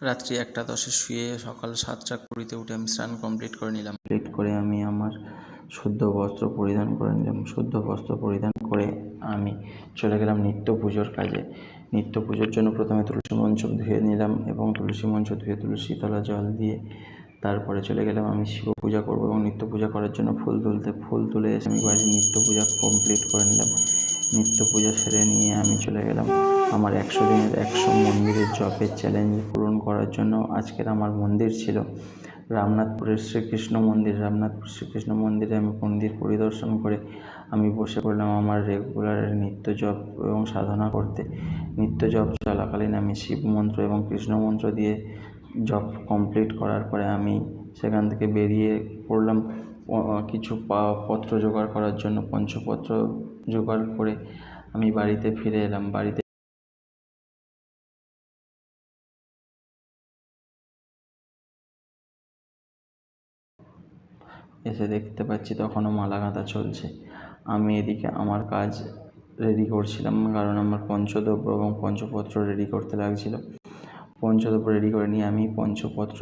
রাত্রি একটা দশে শুয়ে সকাল সাতটা কুড়িতে উঠে আমি স্নান কমপ্লিট করে নিলাম। কমপ্লিট করে আমি আমার শুদ্ধ বস্ত্র পরিধান করে নিলাম। শুদ্ধ বস্ত্র পরিধান করে আমি চলে গেলাম নিত্য পুজোর কাজে। নিত্য পুজোর জন্য প্রথমে তুলসী মঞ্চ ধুয়ে নিলাম এবং তুলসী মঞ্চ ধুয়ে তুলসী তলা জল দিয়ে তারপরে চলে গেলাম আমি শিব পূজা করব এবং নিত্য পূজা করার জন্য ফুল তুলতে, ফুল তুলে এসে আমি বাড়ির নিত্য পূজা কমপ্লিট করে নিলাম। নিত্য পূজা সেরে নিয়ে আমি চলে গেলাম। আমার একশো দিনের একশো মন্দিরের জপের চ্যালেঞ্জ পূরণ করার জন্য আজকের আমার মন্দির ছিল। রামনাথপুরের শ্রীকৃষ্ণ মন্দির। রামনাথপুর শ্রীকৃষ্ণ মন্দিরে আমি মন্দির পরিদর্শন করে আমি বসে পড়লাম আমার রেগুলার নিত্য জপ এবং সাধনা করতে। নিত্য জপ চলাকালীন আমি শিব মন্ত্র এবং কৃষ্ণ মন্ত্র দিয়ে জপ কমপ্লিট করার পরে আমি সেখান থেকে বেরিয়ে পড়লাম। কিছু পা পত্র জোগাড় করার জন্য পঞ্চপত্র জোগাড় করে আমি বাড়িতে ফিরে এলাম। বাড়িতে এসে দেখতে পাচ্ছি তখনও মালা গাঁথা চলছে। আমি এদিকে আমার কাজ রেডি করছিলাম, কারণ আমার পঞ্চদ্রব্য এবং পঞ্চপত্র রেডি করতে লাগছিল। পঞ্চদ্রব্য রেডি করে নিয়ে আমি পঞ্চপত্র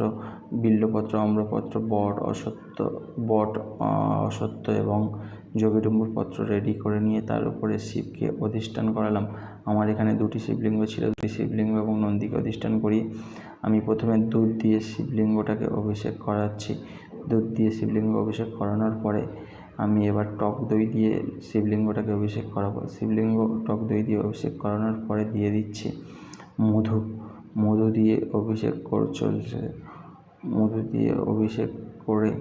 বিল্বপত্র আম্রপত্র বট অশ্বত্থ বট অশ্বত্থ এবং যোগীডুম্বুর পত্র রেডি করে নিয়ে তার উপরে শিবকে অধিষ্ঠান করালাম। আমার এখানে দুটি শিবলিঙ্গ ছিল দুটি শিবলিঙ্গ এবং নন্দীকে অধিষ্ঠান করি। আমি প্রথমে দুধ দিয়ে শিবলিঙ্গটাকে অভিষেক করাচ্ছি। দুধ দিয়ে শিবলিঙ্গ অভিষেক করানোর পরে আমি এবার টক দই দিয়ে শিবলিঙ্গটাকে অভিষেক করাবো। শিবলিঙ্গ টক দই দিয়ে অভিষেক করানোর পরে দিয়ে দিচ্ছি মধু। মধু দিয়ে অভিষেক কর চলছে মধু দিয়ে অভিষেক করে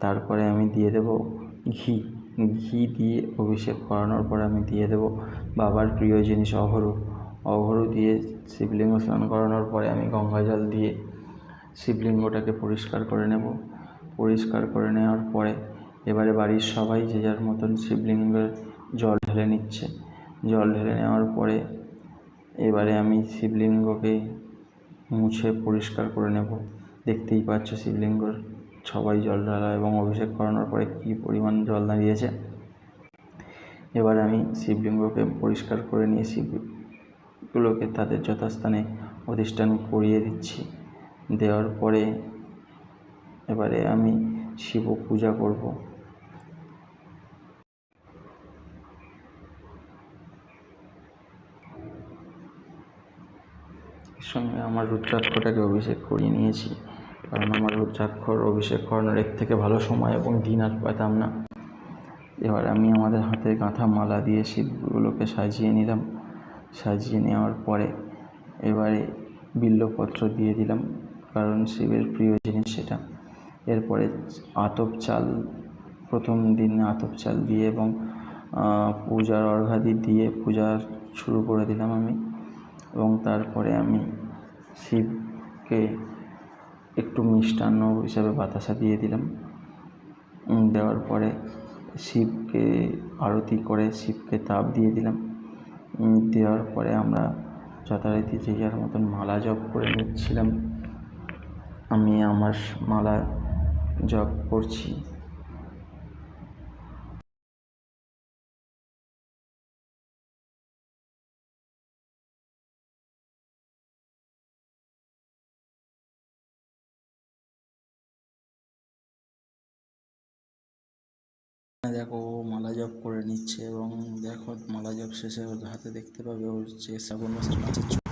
তারপরে আমি দিয়ে দেবো ঘি। ঘি দিয়ে অভিষেক করানোর পরে আমি দিয়ে দেবো বাবার প্রিয় জিনিস অঘরু অঘরু দিয়ে শিবলিঙ্গ স্নান করানোর পরে আমি গঙ্গা জল দিয়ে শিবলিঙ্গটাকে পরিষ্কার করে নেব। পরিষ্কার করে নেওয়ার পরে এবারে বাড়ির সবাই যে যার মতন শিবলিঙ্গের জল ঢেলে নিচ্ছে। জল ঢেলে নেওয়ার পরে এবারে আমি শিবলিঙ্গকে মুছে পরিষ্কার করে নেব। দেখতেই পাচ্ছ শিবলিঙ্গর সবাই জল ঢালা এবং অভিষেক করানোর পরে কী পরিমাণ জল দাঁড়িয়েছে। এবার আমি শিবলিঙ্গকে পরিষ্কার করে নিয়ে শিবগুলোকে তাদের যথাস্থানে অধিষ্ঠান করিয়ে দিচ্ছি। দেওয়ার পরে এবারে আমি শিব পূজা করব। সঙ্গে আমার রুদ্রাক্ষটাকে অভিষেক করিয়ে নিয়েছি। কারণ আমার রুদ্রাক্ষর অভিষেক করানোর এর থেকে ভালো সময় এবং দিন আর পেতাম না। এবার আমি আমাদের হাতে গাঁথা মালা দিয়ে শিবগুলোকে সাজিয়ে নিলাম। সাজিয়ে নেওয়ার পরে এবারে বিল্বপত্র দিয়ে দিলাম, কারণ শিবের প্রিয় জিনিস সেটা। এরপরে আতপ চাল, প্রথম দিন আতপ চাল দিয়ে এবং পূজার অর্ঘাদি দিয়ে পূজা শুরু করে দিলাম আমি। এবং তারপরে আমি শিবকে একটু মিষ্টান্ন হিসাবে বাতাসা দিয়ে দিলাম। দেওয়ার পরে শিবকে আরতি করে শিবকে তাপ দিয়ে দিলাম। দেওয়ার পরে আমরা যথারীতি যে যার মতন মালা জপ করে নিচ্ছিলাম, আমি আমার মালা জপ করছি। দেখো ও মালা জপ করে নিচ্ছে এবং দেখো মালা জপ শেষে হাতে দেখতে পাবে ওর যে শ্রাবণ মাসের মাছের